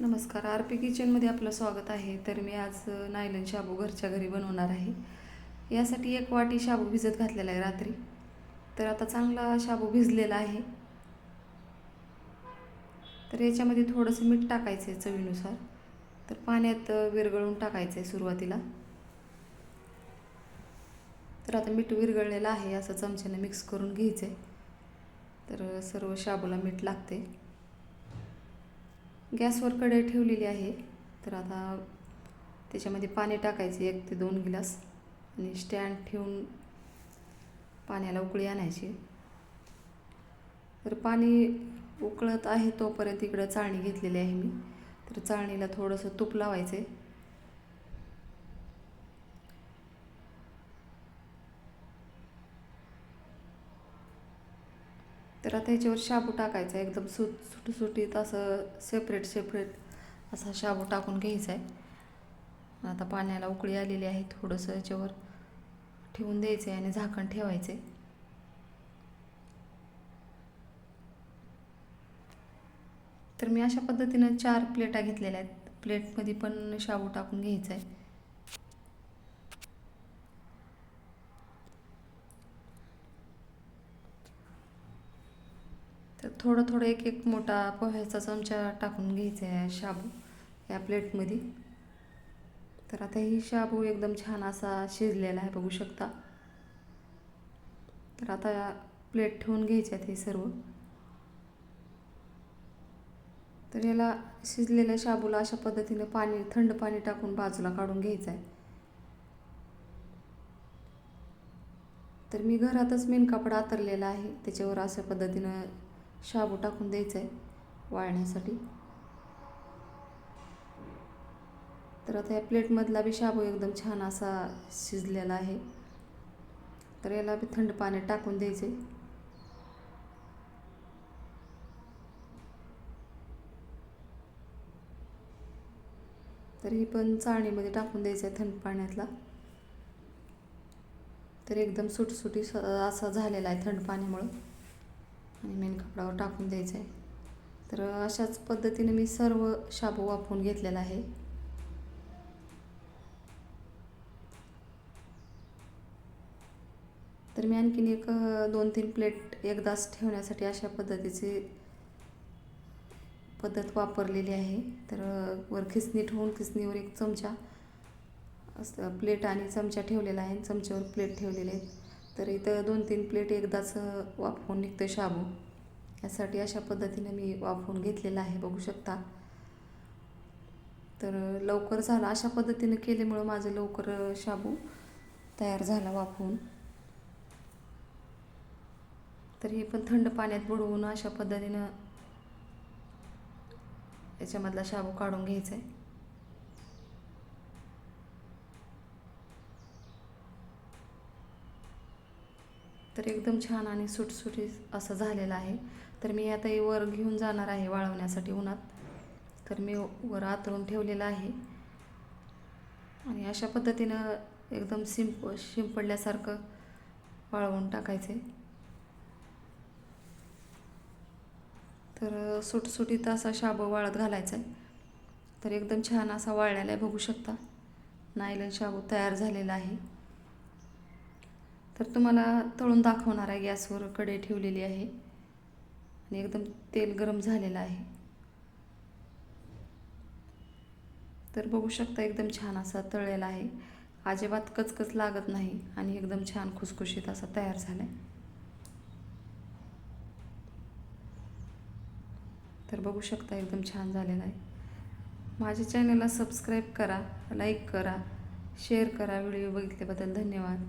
नमस्कार. R P किचनमध्ये आपलं स्वागत आहे. तर मी आज नायलन शाबू घरच्या घरी बनवणार आहे. यासाठी एक वाटी शाबू भिजत घातलेला आहे रात्री. तर आता चांगला शाबू भिजलेला आहे. तर याच्यामध्ये थोडंसं मीठ टाकायचं आहे चवीनुसार. तर पाण्यात विरगळून विरघळून टाकायचं आहे सुरुवातीला. तर आता मीठ विरघळलेलं आहे. असं चमच्याने मिक्स करून घ्यायचं आहे तर सर्व शाबूला मीठ लागते गॅसवर कढई ठेवलेली आहे. तर आता त्याच्यामध्ये पाणी टाकायचे एक ते दोन गिलास. आणि स्टँड ठेवून पाण्याला उकळी आणायची. तर पाणी उकळत आहे तोपर्यंत इकडं चाळणी घेतलेली आहे मी. तर चाळणीला थोडंसं तूप लावायचं तर आता ह्याच्यावर शाबू टाकायचा आहे. एकदम सुट सुटसुटीत असं सेपरेट सेपरेट असा शाबू टाकून घ्यायचा आहे. आता पाण्याला उकळी आलेली आहे थोडंसं याच्यावर ठेवून द्यायचं आहे आणि झाकण ठेवायचं आहे तर मी अशा पद्धतीनं चार प्लेटा घेतलेल्या आहेत. प्लेटमध्ये पण शाबू टाकून घ्यायचा आहे. तर थोडं थोडं एक एक मोठा पोह्याचा चमचा टाकून घ्यायचा आहे शाबू या प्लेटमध्ये. तर आता ही शाबू एकदम छान असा शिजलेला आहे बघू शकता. तर आता प्लेट ठेवून घ्यायच्यात हे सर्व. तर याला शिजलेल्या शाबूला अशा पद्धतीने पाणी थंड पाणी टाकून बाजूला काढून घ्यायचं आहे. तर मी घरातच मेन कपडा आतरलेला आहे त्याच्यावर अशा पद्धतीनं शाबू टाकून द्यायचं आहे वाळण्यासाठी. तर आता या प्लेटमधला बी शाबू एकदम छान असा शिजलेला आहे. तर याला बी थंड पाण्यात टाकून द्यायचे तर ही पण चाळणीमध्ये टाकून द्यायचं आहे थंड पाण्यातला. तर एकदम सुटसुटी स- असा झालेला आहे थंड पाण्यामुळं. आणि मेन कपडावर टाकून द्यायचं आहे तर अशाच पद्धतीने मी सर्व शाबू वापरून घेतलेला आहे. तर मी आणखीन एक दोन तीन प्लेट एकदाच ठेवण्यासाठी अशा पद्धतीची पद्धत वापरलेली आहे. तर वर खिसणी ठेवून खिसणीवर एक चमचा असं प्लेट आणि चमचा ठेवलेला आहे चमच्यावर प्लेट ठेवलेले आहेत. तर इथं दोन तीन प्लेट एकदाच वाफवून निघतं शाबू. यासाठी अशा पद्धतीने मी वाफवून घेतलेला आहे बघू शकता. तर लवकर झालं. अशा पद्धतीनं केल्यामुळं माझं लवकर शाबू तयार झाला वाफवून. तर हे पण थंड पाण्यात बुडवून अशा पद्धतीनं याच्यामधला शाबू काढून घ्यायचा आहे तर एकदम छान आणि सुटसुटीत असं झालेलं आहे. तर मी आता हे वर घेऊन जाणार आहे वाळवण्यासाठी उन्हात. तर मी वर आतरून ठेवलेलं आहे. आणि अशा पद्धतीनं एकदम शिंप शिंपडल्यासारखं वाळवून टाकायचे. तर सुटसुटीत असा शाबू वाळत घालायचा आहे. तर एकदम छान असा वाळलेला आहे बघू शकता. नायलन शाबू तयार झालेला आहे. तर तुम्हाला तळून दाखवणार आहे गॅसवर कढई ठेवलेली आहे. आणि एकदम तेल गरम झालेलं आहे. तर बघू शकता एकदम छान असा तळलेला आहे. अजिबात कचकच लागत नाही आणि एकदम छान खुसखुशीत असा तयार झाला आहे तर बघू शकता एकदम छान झालेला आहे. माझ्या चॅनलला सबस्क्राईब करा लाईक करा शेअर करा. व्हिडिओ बघितल्याबद्दल धन्यवाद.